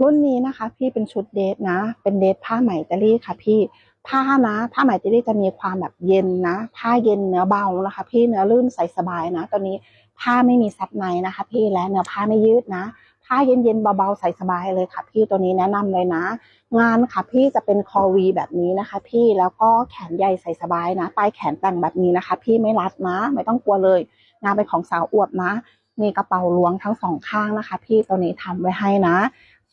รุ่นนี้นะคะ พี่เป็นชุดเดทนะ เป็นเดทผ้าไหมอิตาลีค่ะ พี่ผ้านะผ้าไหมอิตาลีจะมีความแบบเย็นนะ ผ้าเย็นเนื้อเบานะคะ พี่เนื้อลื่นใส่สบายนะตัวนี้ผ้าไม่มีซับในนะคะ พี่และเนื้อผ้าไม่ยืดนะผ้าเย็นๆเบาๆใส่สบายเลยค่ะ พี่ตัวนี้แนะนำเลยนะ งานค่ะพี่จะเป็นคอวีแบบนี้นะคะ พี่แล้วก็แขนใหญ่ใส่สบายนะปลายแขนแต่งแบบนี้นะคะ พี่ไม่รัดนะ ไม่ต้องกลัวเลย งานเป็นของสาวอวบนะ มีกระเป๋าล้วงทั้งสองข้างนะคะ พี่ตัวนี้ทำไว้ให้นะ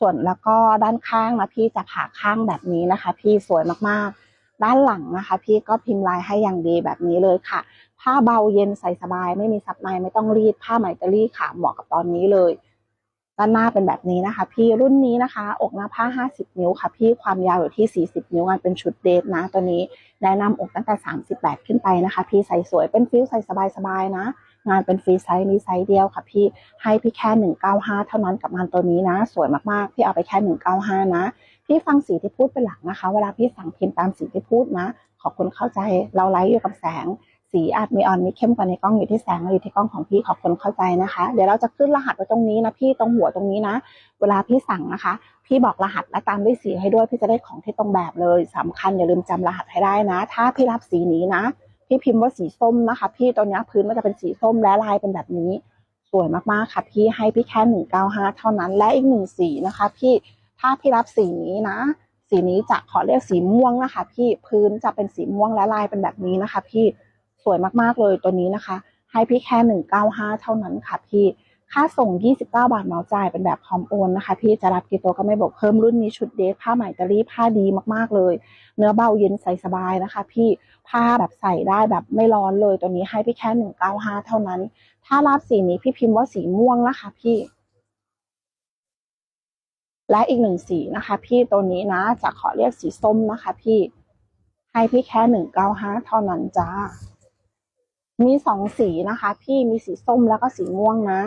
ส่วนแล้วก็ด้านข้างนะพี่จะผ่าข้างแบบนี้นะคะ พี่สวยมากๆ ด้านหลังนะคะ พี่ก็พิมพ์ลายให้อย่างดีแบบนี้เลยค่ะ ผ้าเบาเย็นใส่สบาย ไม่มีซับในไม่ต้องรีดผ้าไหมอิตาลีค่ะเหมาะกับตอนนี้เลยด้านหน้าเป็นแบบนี้นะคะ พี่รุ่นนี้นะคะ อกหน้าผ้า 50 นิ้วค่ะ พี่ความยาวอยู่ที่ 40 นิ้วงานเป็นชุดเดทนะตัวนี้แนะนำอกตั้งแต่ 38 ขึ้นไปนะคะ พี่ใส่สวยเป็นฟิลใส่สบายๆนะ งานเป็นฟรีไซส์มีไซส์เดียวค่ะพี่ให้พี่แค่ 195 เท่านั้นกับงานตัวนี้นะ สวยมากๆ พี่เอาไปแค่ 195 นะ พี่ฟังสีที่พูดเป็นหลักนะคะ เวลาพี่สั่งพิมพ์ตามสีที่พูดนะ ขอบคุณเข้าใจเราไลฟ์อยู่กับแสงสีอาจมีออนมีเข้มกว่าในกล้องอยู่ที่แสงหรือที่กล้องของพี่ขอบคุณเข้าใจนะคะ เดี๋ยวเราจะขึ้นรหัสไว้ตรงนี้นะพี่ตรงหัวตรงนี้นะ เวลาพี่สั่งนะคะ พี่บอกรหัสและตามด้วยสีให้ด้วยพี่จะได้ของที่ตรงแบบเลยสำคัญอย่าลืมจำรหัสให้ได้นะ ถ้าพี่รับสีนี้นะ พี่พิมพ์ว่าสีส้มนะคะ พี่ตัวนี้พื้นมันจะเป็นสีส้มและลายเป็นแบบนี้สวยมากๆค่ะพี่ให้พี่แค่หนึ่งเก้าห้าเท่านั้นและอีกหนึ่งสีนะคะ พี่ถ้าพี่รับสีนี้นะ สีนี้จะขอเรียกสีม่วงนะคะ พี่พื้นจะเป็นสีม่วงและลายเป็นแบบนี้นะคะ พี่สวยมากๆเลยตัวนี้นะคะ ให้พี่แค่หนึ่งเก้าห้าเท่านั้นค่ะพี่ ค่าส่ง 29 บาทเหมาจ่ายเป็นแบบพร้อมโอนนะคะ พี่จะรับกี่ตัวก็ไม่บอกเพิ่มรุ่นนี้ชุดเดทผ้าไหมอิตาลีผ้าดีมากๆเลย เนื้อเบาเย็นใส่สบายนะคะ พี่ผ้าแบบใส่ได้แบบไม่ร้อนเลยตัวนี้ให้พี่แค่หนึ่งเก้าห้าเท่านั้น ถ้ารับสีนี้พี่พิมพ์ว่าสีม่วงนะคะ พี่และอีกหนึ่งสีนะคะ พี่ตัวนี้นะจะขอเรียกสีส้มนะคะ พี่ให้พี่แค่หนึ่งเก้าห้าเท่านั้นจ้า มีสองสีนะคะ พี่มีสีส้มแล้วก็สีม่วงนะ